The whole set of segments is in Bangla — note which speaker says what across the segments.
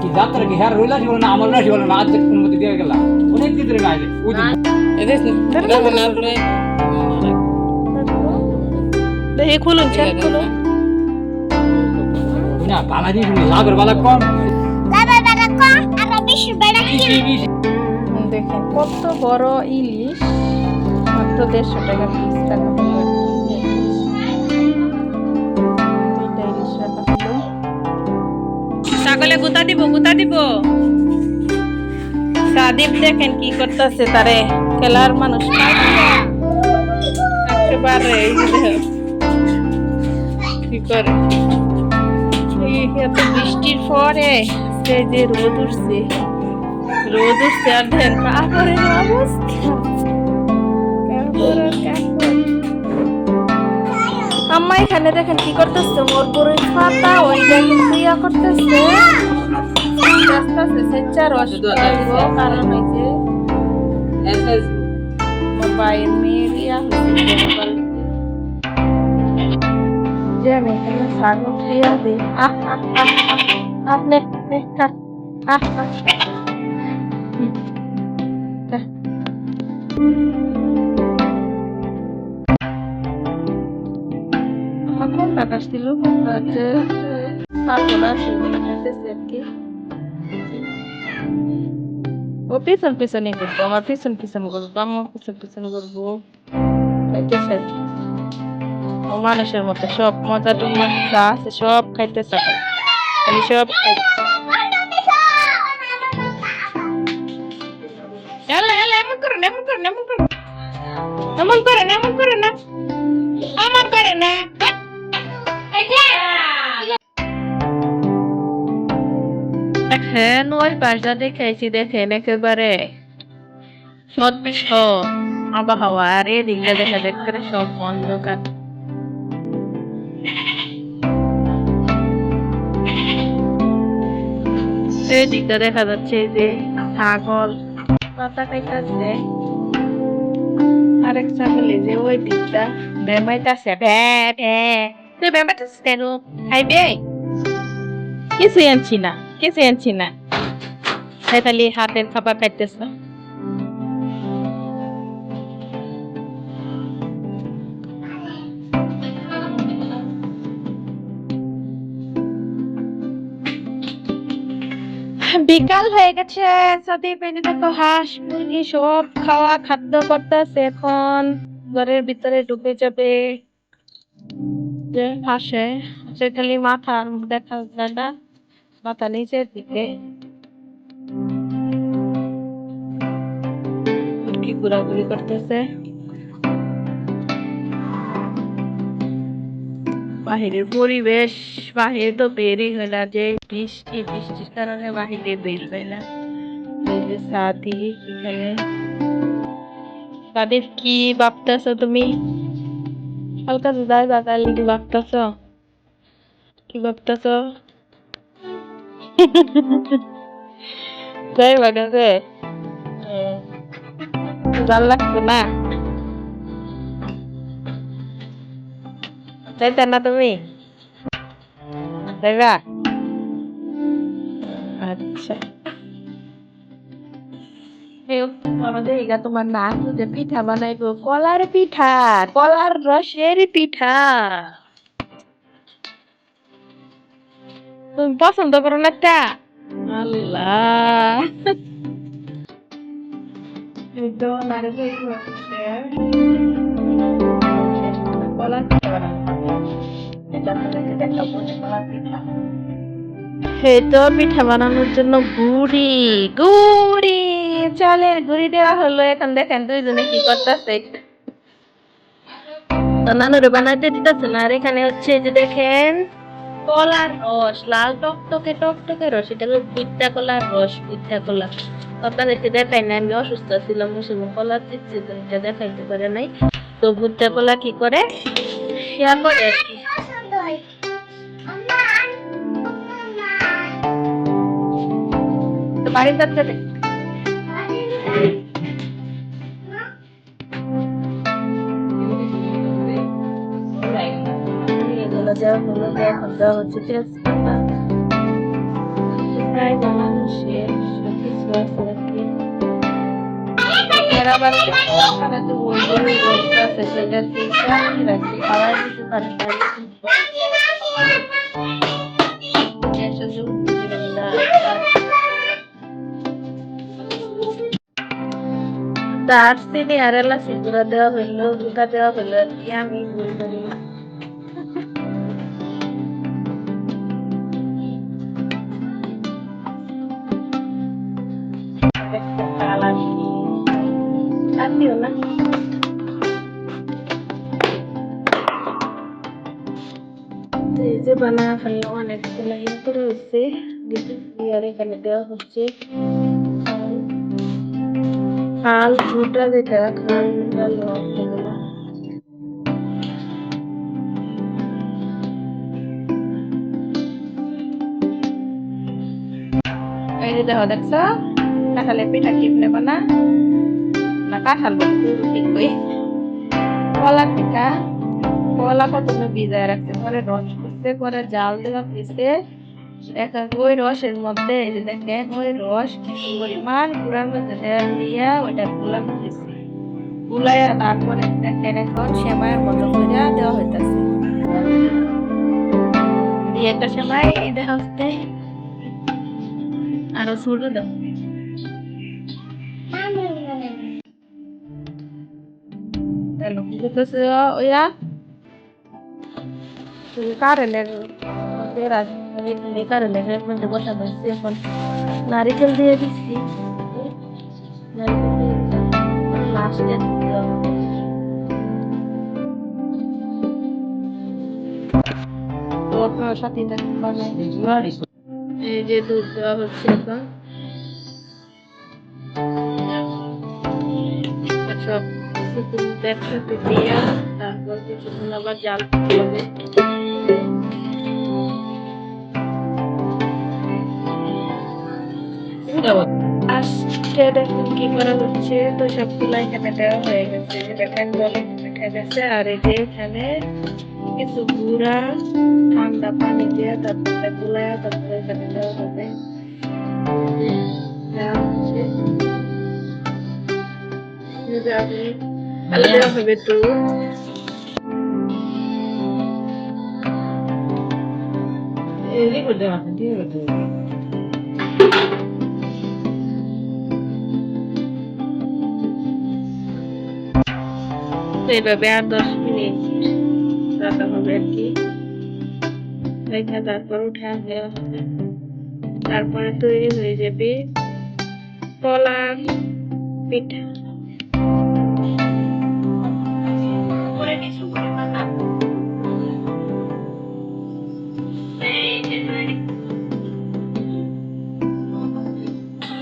Speaker 1: কি যাত্রা কি রইলা ছিল না আমার রাশি বলে না আজ অনুমতি দিয়ে গেলাম অনেক দিন গাইলে ওই
Speaker 2: খুলুন চেক খুলুন
Speaker 1: না বালা দিয়ে শুনি লাভের বালা কম
Speaker 3: লাভের বেলা কম আর বেশি বেড়া
Speaker 1: বেশি বেশি
Speaker 2: দেখেন কত বড় ইলিশ মাত্র দেড়শো টাকা পিস টাকা ছাগলে গুতা দিব গুতা দিব। সাদীপ দেখেন কি করতেছে তারে। খেলার মানুষ। কি করে? বৃষ্টির পরে সে যে রোদ উঠছে। রোদ উঠছে আর দেন কাপড়ের অবস্থা। এখানে দেখেন কি করতেছে? মোর বড়ই পাতা ওইটা কিন্তু ইয়া করতেছে। আস্তে আস্তে ওই আপনি টাকা ছিল যে ছাগল আছে আর কি ও পিছন পিছনই করব আমার পিছন পিছন করব আমার পিছন পিছন করব ও মানুষের মতো সব মজা টুমা যা আছে সব খাইতেছে খালি সব এমন করে না, এমন না, এমন করে না। এমন এমন করে না। এমন করে না। দেখেন, ওই পাশটা দেখাইছি, দেখেন, একেবারে সদৃশ আবহাওয়া। আর এদিকটা দেখা দেখতে সব অন্ধকার। এই দেখা যাচ্ছে যে ছাগল পাতা খাইতেছে। আরেক ছাগল যে ওই দিকটা বেমাইতেছে। ভ্যা ভ্যা তুই বেমাইতেছিস কেন? খাইবে? কিছু আনছি না। কিছু আনছি না? তাই খালি হাতের খাবার খাইতেছ বিকাল হয়ে গেছে যদি পেনে দেখো হাঁস, মুরগি সব খাওয়া খাদ্য করতেছে এখন। ঘরের ভিতরে ঢুকে যাবে। যে হাসে, সে খালি মাথা দেখা যায় না। মাথা নিচের দিকে। মুরগি ঘোরাঘুরি করতেছে? বাহিরের পরিবেশ, বাহিরে তো বেরই হয় যে বৃষ্টি, বৃষ্টির কারণে বাহিরে বের হয় না। সাদি তাদের কি ভাবতেছো তুমি? হালকা দুধায় বাগাল কি ভাবতেছো? কি ভাবতেছো? যাই বাগাছে ভালো লাগছে না? যাইতে না তুমি? যাইবা? আচ্ছা। তোমার যে পিঠা বানাইবো, কলার পিঠা, কলার রসের পিঠা। তুমি পছন্দ করো না তা। আল্লাহ। তো পিঠা। বানানোর জন্য গুড়ি গুড়ি চালের গুড়ি দেওয়া হলো। এখন দেখেন দুইজনে কি করতেছে। নানুরে বানাইতে দিতেছে না আর এখানে হচ্ছে যে দেখেন কলার রস, লাল টকটকে টকটকে রস, এটা হলো বুদ্ধা কলার রস বুদ্ধা কলা। আপনাদেরকে দেখাই না, আমি অসুস্থ ছিলাম মুসলিম কলা দিচ্ছি, তো এটা দেখাইতে পারে নাই। তো বুদ্ধা কলা কি করে? ইয়া করে আর কি। বাড়ির যাচ্ছে ভাজা হলো এখন দেওয়া হচ্ছে তেজপাতা প্রায় বানানো শেষ কিছু আছে নাকি আবার খারাতে ওইগুলো রোগটা আছে, সেটা আমি রাখি খাবার দিতে পারে দারচিনি আর এলাচি গুঁড়া দেওয়া হইল গুঁড়া দেওয়া হইল আমি গুঁড়ো করি। বানা ফেললাম অনেকগুলো করে হচ্ছে আর এখানে দেওয়া হচ্ছে খাল ঝুটা যেটা খাল দেখছ কাঁঠালে পিঠা কিপনে বানা না কাঁঠাল বলতে কলা পিঠা কলা প্রথমে ভিজায় রাখছে পরে রস করছে পরে জাল দেওয়া হয়েছে দেখা ওই রসের মধ্যে দেখেন, ওই রস পরিমাণ গুড়ার মধ্যে দিয়া ওইটা হয়েছে গুলাইয়া তারপরে দেখেন এখন সেমাইয়ের মতো করে দেওয়া হইতাছে। দিয়ে একটা সেমাই দেখা হচ্ছে। আরও ছোট দাও। ya কারেন্টের কারেন্টের বসানো হয়েছে এখন। নারিকেল দিয়ে দিচ্ছি। লাস্টে। আপনার সাথে এই যে দুধ হচ্ছে এখন। সব একসাথে দিয়া তারপর কিছুক্ষণ আবার জাল দিতে আজকে দেখুন কি করা হচ্ছে। তো সবগুলো এখানে দেওয়া হয়ে গেছে। দেখেন জলে উঠে গেছে। আর এই যে এখানে কিছু গুঁড়া ঠান্ডা পানি দিয়ে তারপরে গুলায় তারপরে এখানে দেওয়া হবে। দেওয়া তাহলে দেওয়া হবে তো
Speaker 1: এই করে দেওয়া দিয়ে করে
Speaker 2: তো এইভাবে আর দশ মিনিট রাখা হবে আর কি। রেখে তারপর উঠে দেওয়া হবে। তারপরে তৈরি হয়ে যাবে কলার পিঠা।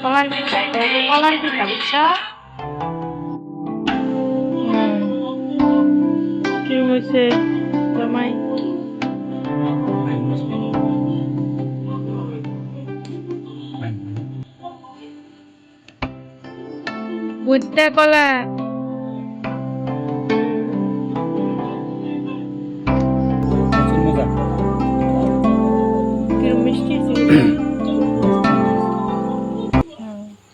Speaker 2: কলার পিঠা কলার পিঠা বুঝছ? হয়েছে জামাই। বুঝতে কলা।